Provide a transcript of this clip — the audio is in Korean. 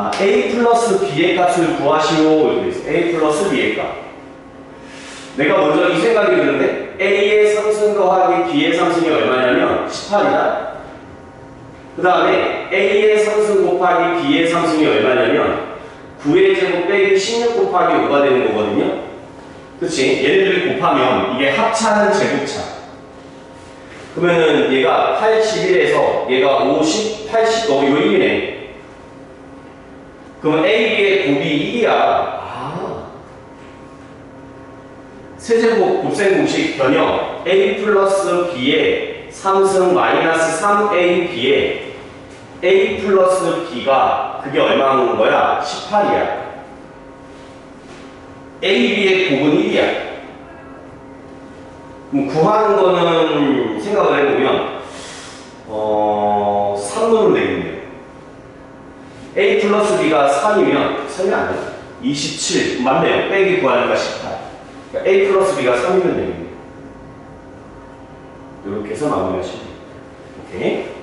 아, a 플러스 b의 값을 구하시오 a 플러스 b의 값. 내가 먼저 이 생각이 드는데 a의 상승 더하기 b의 상승이 얼마냐면 18이다. 그 다음에 a의 상승 곱하기 b의 상승이 얼마냐면 9의 제곱 빼기 16 곱하기 5가 되는 거거든요. 그치? 얘네들을 곱하면 이게 합차는 제곱차. 그러면은 얘가 81에서 얘가 50, 80, 어, 이거 1이네. 그러면 A, B의 곱이 1이야. 아. 세제곱 곱셈 공식 변형 A 플러스 B의 상승 마이너스 3A, B의 A 플러스 B가 그게 얼마인 거야? 18이야. A, B의 곱은 1이야. 그럼 구하는 거는 생각을 해보면 어, 3으로 되겠네요. A 플러스 B가 3이면 3이 아니야. 27 맞네요. 빼기 구하니까 18. 그러니까 A 플러스 B가 3이면 되겠네요. 이렇게 해서 마무리하시면 돼요. 오케이.